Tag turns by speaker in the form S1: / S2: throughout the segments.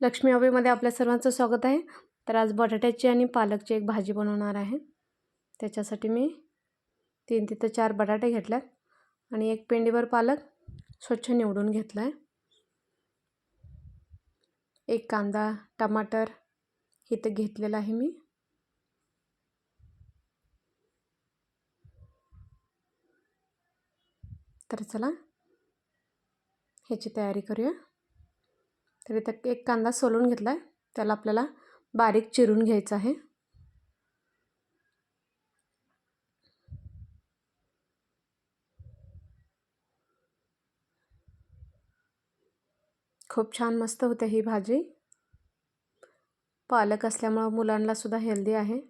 S1: लक्ष्मी हवेमध्ये आपल्या सर्वांचं स्वागत आहे. तर आज बटाट्याची आणि पालकची एक भाजी बनवणार आहे. त्याच्यासाठी मी तीन तिथं चार बटाटे घेतल्यात आणि एक पेंडीवर पालक स्वच्छ निवडून घेतला आहे एक कांदा टमाटर इथं घेतलेलं आहे मी. तर चला ह्याची तयारी करूया. तर इथं एक कांदा सोलून घेतला आहे त्याला आपल्याला बारीक चिरून घ्यायचं आहे. खूप छान मस्त होते ही भाजी. पालक असल्यामुळं मुलांनासुद्धा हेल्दी आहे.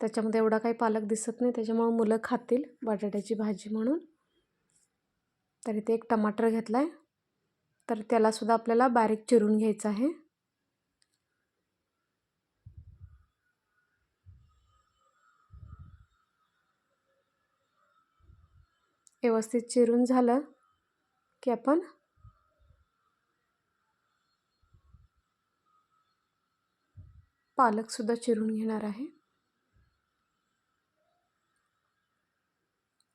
S1: त्याच्यामध्ये एवढा काही पालक दिसत नाही त्याच्यामुळं मुलं खातील बटाट्याची भाजी म्हणून. तर इथे एक टमाटर घेतला आहे तर त्यालासुद्धा आपल्याला बारीक चिरून घ्यायचं आहे. व्यवस्थित चिरून झालं की आपण पालकसुद्धा चिरून घेणार आहे.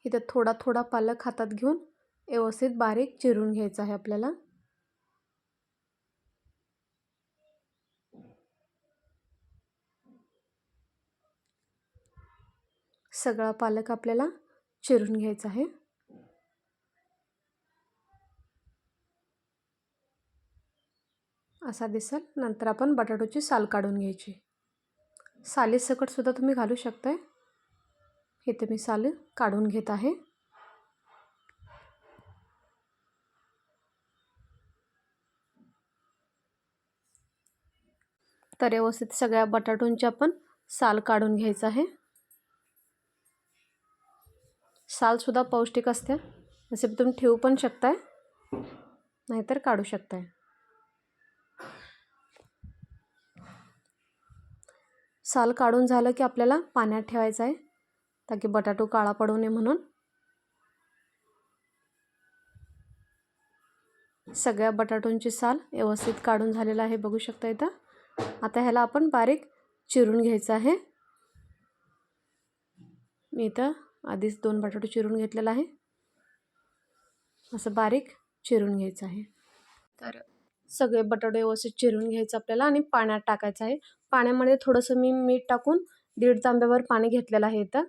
S1: इथं थोडा थोडा पालक हातात घेऊन व्यवस्थित बारीक चिरून घ्यायचं आहे आपल्याला. सगळा पालक आपल्याला चिरून घ्यायचा आहे. असा दिसेल. नंतर आपण बटाटोची साल काढून घ्यायची. सालीसकटसुद्धा तुम्ही घालू शकताय. इथे मी साल काढून घेत आहे. तर व्यवस्थित सगळ्या बटाटोंची आपण साल काढून घ्यायचं आहे. सालसुद्धा पौष्टिक असते. असे तुम्ही ठेवू पण शकताय. नाहीतर काढू शकताय. साल काढून झालं की आपल्याला पाण्यात ठेवायचं आहे ताकी बटाटो काळा पडू नये म्हणून. सगळ्या बटाटोंची साल व्यवस्थित काढून झालेलं आहे बघू शकता इथं. आता ह्याला आपण बारीक चिरून घ्यायचं आहे. मी इथं आधीच दोन बटाटो चिरून घेतलेला आहे. असं बारीक चिरून घ्यायचं आहे. तर सगळे बटाटे व्यवस्थित चिरून घ्यायचं आपल्याला आणि पाण्यात टाकायचं आहे. पाण्यामध्ये थोडंसं मी मीठ टाकून दीड तांब्यावर पाणी घेतलेलं आहे इथं.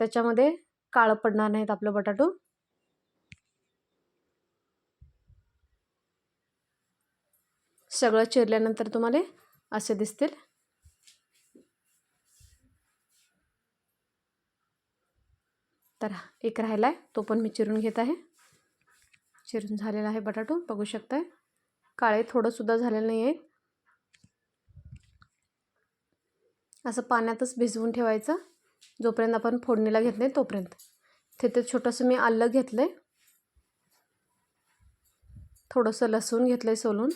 S1: त्याच्यामध्ये काळं पडणार नाहीत आपलं बटाटो. सगळं चिरल्यानंतर तुम्हाला असे दिसतील. तर एक राहिला आहे तो पण मी चिरून घेत आहे. चिरून झालेला आहे बटाटो बघू शकताय. काळे थोडंसुद्धा झालेलं नाही आहे असं पाण्यातच भिजवून ठेवायचं. जोपर्यंत आपण फोडणीला घेत नाही तोपर्यंत. तिथे छोटंसं मी आलं घेतलं आहे थोडंसं लसूण घेतलं आहे सोलून.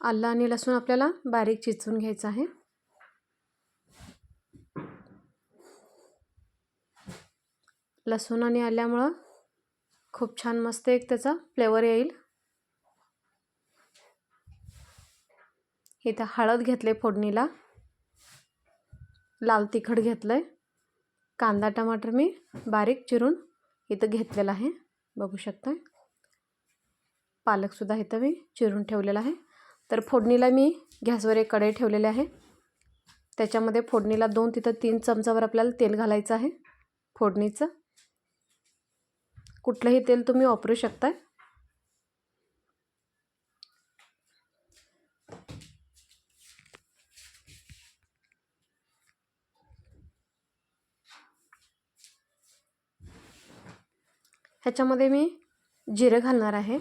S1: आलं आणि लसूण आपल्याला बारीक चिचून घ्यायचं आहे. लसूण आणि आल्यामुळं खूप छान मस्त एक त्याचा फ्लेवर येईल. इथं हळद घेतले फोडणीला. लाल तिखट घेतलं आहे कांदा टमाटर मी बारीक चिरून इथं घेतलेला आहे. बघू शकता पालकसुद्धा इथं मी चिरून ठेवलेला आहे. तर फोडणीला मी गॅसवर एक कढई ठेवलेले आहे. त्याच्यामध्ये फोडणीला दोन तिथं तीन चमचावर आपल्याला तेल घालायचं आहे. फोडणीचं. कुठलंही तेल तुम्ही वापरू शकता ह्याच्यामध्ये मी जिरं घालणार आहे.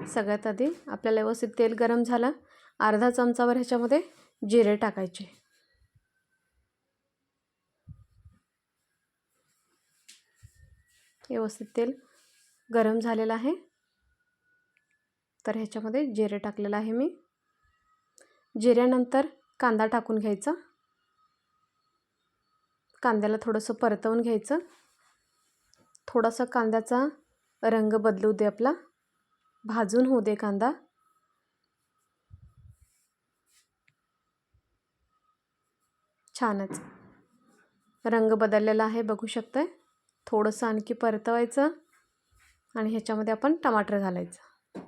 S1: सगळ्यात आधी आपल्याला व्यवस्थित तेल गरम झालं. अर्धा चमचावर ह्याच्यामध्ये जिरे टाकायचे. व्यवस्थित तेल गरम झालेलं आहे. तर ह्याच्यामध्ये जिरे टाकलेलं आहे मी. जिऱ्यानंतर कांदा टाकून घ्यायचा. कांद्याला थोडंसं परतवून घ्यायचं. थोडासा कांद्याचा रंग बदलू दे आपला. भाजून होऊ दे कांदा. छानच. रंग बदललेला आहे बघू शकताय? थोडंसं आणखी परतवायचं आणि ह्याच्यामध्ये आपण टमाटर घालायचं.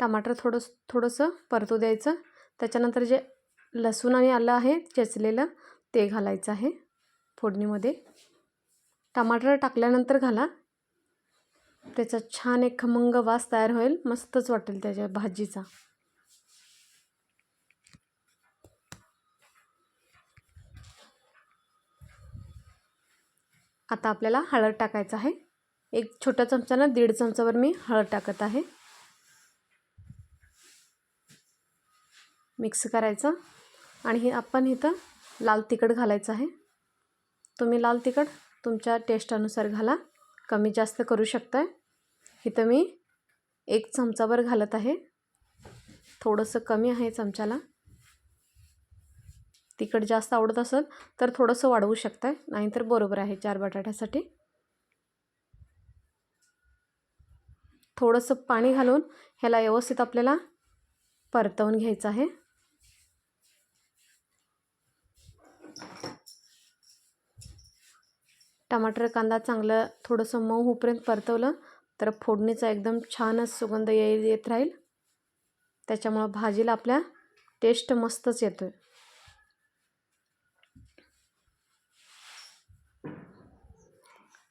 S1: टमाटर थोडंसं थोडंसं परतू द्यायचं. त्याच्यानंतर जे लसूण आणि आलं आहे चेचलेलं ते घालायचं आहे फोडणीमध्ये. टमाटर टाकल्यानंतर घाला. त्याचा छान एक खमंग वास तयार होईल. मस्तच वाटेल त्याच्या भाजीचा. आता आपल्याला हळद टाकायचं आहे. एक छोट्या चमच्यानं दीड चमचावर मी हळद टाकत आहे. मिक्स करायचं. आणि हे आपण इथं लाल तिखट घालायचं आहे. तुम्ही लाल तिखट तुमच्या टेस्टानुसार घाला. कमी जास्त करू शकताय. इथं मी एक चमचाभर घालत आहे. थोडंसं कमी आहे चमच्याला. तिखट जास्त आवडत असेल तर थोडंसं वाढवू शकताय. नाहीतर बरोबर आहे चार बटाट्यासाठी. थोडंसं पाणी घालून ह्याला व्यवस्थित आपल्याला परतवून घ्यायचं आहे. टमाटर कांदा चांगलं थोडंसं मऊ होईपर्यंत परतवलं तर फोडणीचा एकदम छानच सुगंध येईल येत राहील. त्याच्यामुळं भाजीला आपल्या टेस्ट मस्तच येतो आहे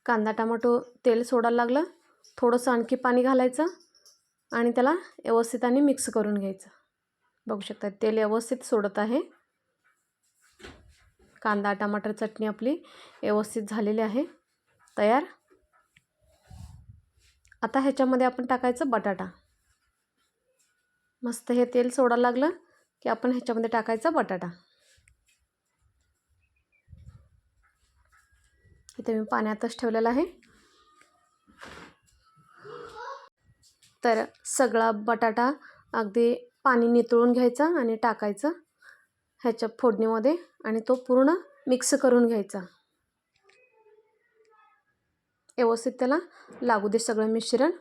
S1: कांदा टमाटो तेल सोडायला लागलं. थोडंसं आणखी पाणी घालायचं आणि त्याला व्यवस्थित आणि मिक्स करून घ्यायचं. बघू शकता तेल व्यवस्थित सोडत आहे. कांदा टमाटर चटणी आपली व्यवस्थित झालेली आहे. तयार? आता ह्याच्यामध्ये आपण टाकायचं बटाटा. मस्त हे तेल सोडायला लागलं की आपण ह्याच्यामध्ये टाकायचा बटाटा. इथे मी पाण्यातच ठेवलेलं आहे. तर सगळा बटाटा अगदी पाणी नितळून घ्यायचा आणि टाकायचं ह्याच्या फोडणीमध्ये आणि तो पूर्ण मिक्स करून घ्यायचा. व्यवस्थित त्याला लागू दे सगळं मिश्रण.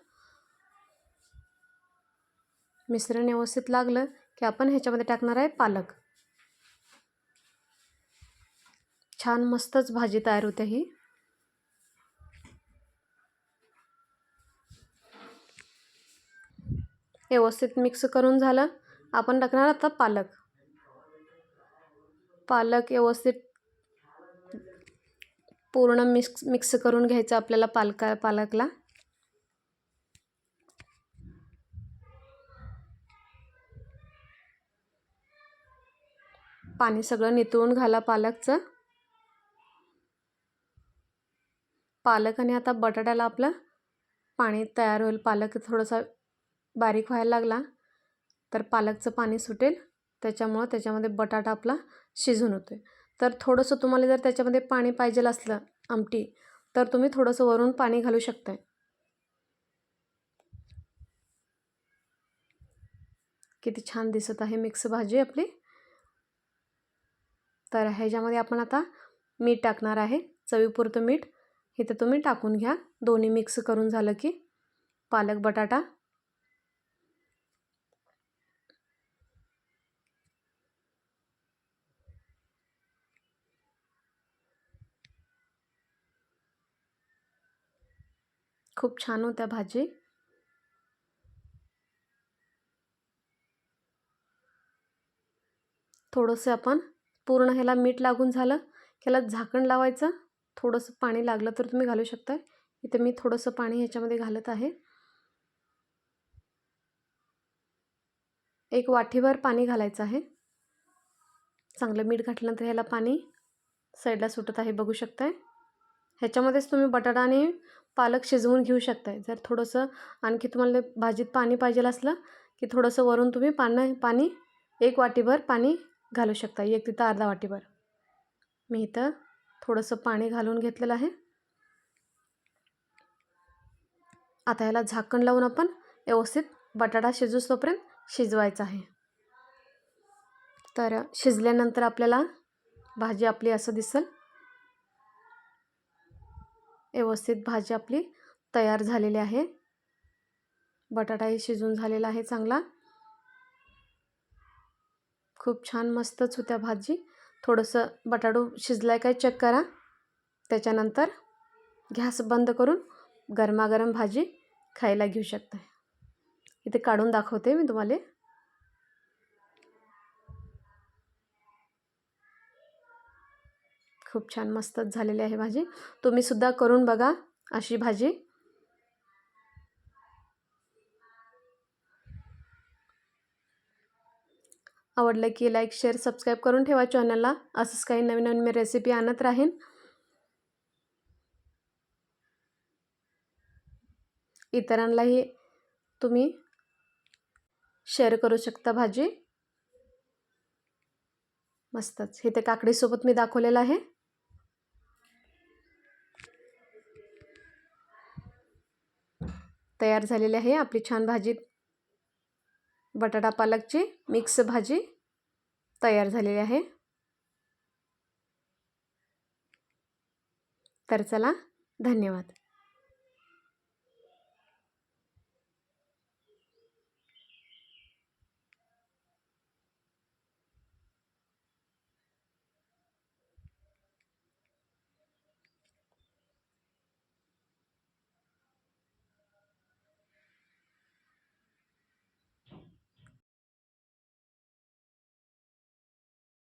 S1: मिश्रण व्यवस्थित लागलं की आपण ह्याच्यामध्ये टाकणार आहे पालक. छान मस्तच भाजी तयार होते ही. व्यवस्थित मिक्स करून झालं. आपण टाकणार आता पालक. पालक व्यवस्थित पूर्ण मिक्स मिक्स करून घ्यायचं आपल्याला पालका पालकला. पाणी सगळं नितळून घाला पालकचं. पालक आणि आता बटाट्याला आपलं पाणी तयार होईल. पालक थोडंसं बारीक व्हायला लागला तर पालकचं पाणी सुटेल. त्याच्यामुळं त्याच्यामध्ये बटाटा आपला शिजून होतो आहे तर थोडंसं तुम्हाला जर त्याच्यामध्ये पाणी पाहिजे असलं आमटी तर तुम्ही थोडंसं वरून पाणी घालू शकताय. किती छान दिसत आहे मिक्स भाजी आपली. तर ह्याच्यामध्ये आपण आता मीठ टाकणार आहे चवीपुरतं मीठ. इथं तुम्ही टाकून घ्या. दोन्ही मिक्स करून झालं की पालक बटाटा खूप छान होत्या भाजी. थोडंसं आपण पूर्ण ह्याला मीठ लागून झालं ह्याला झाकण लावायचं. थोडंसं पाणी लागलं तर तुम्ही घालू शकता इथे मी थोडंसं पाणी ह्याच्यामध्ये घालत आहे. एक वाटीभर पाणी घालायचं आहे. चांगलं मीठ घातल्यानंतर ह्याला पाणी साईडला सुटत आहे बघू शकताय. ह्याच्यामध्येच तुम्ही बटाटा आणि पालक शिजवून घेऊ शकताय. जर थोडंसं आणखी तुम्हाला भाजीत पाणी पाहिजे असलं की थोडंसं वरून तुम्ही पानं पाणी एक वाटीभर पाणी घालू शकता. एक तिथं अर्धा वाटीभर. मी इथं थोडंसं पाणी घालून घेतलेलं आहे. आता ह्याला झाकण लावून आपण व्यवस्थित बटाटा शिजूस तोपर्यंत शिजवायचा आहे. तर शिजल्यानंतर आपल्याला भाजी आपली असं दिसेल. व्यवस्थित भाजी आपली तयार झालेली आहे. बटाटाही शिजून झालेला आहे चांगला. खूप छान मस्तच होत्या भाजी. थोडंसं बटाटो शिजलाय काय चेक करा. त्याच्यानंतर गॅस बंद करून गरमागरम भाजी खायला घेऊ शकता इथे काढून दाखवते मी तुम्हाला. खूप छान मस्तच झालेली आहे भाजी. तुम्हीसुद्धा करून बघा अशी भाजी. आवडलं की लाईक शेअर सबस्क्राईब करून ठेवा चॅनलला असंच काही नवीन नवीन मी रेसिपी आणत राहीन. इतरांनाही तुम्ही शेअर करू शकता भाजी. मस्तच. हे ते काकडीसोबत मी दाखवलेलं आहे. तयार झालेली आहे आपली छान भाजी. बटाटा पालकची मिक्स भाजी तयार झालेली आहे. तर चला धन्यवाद.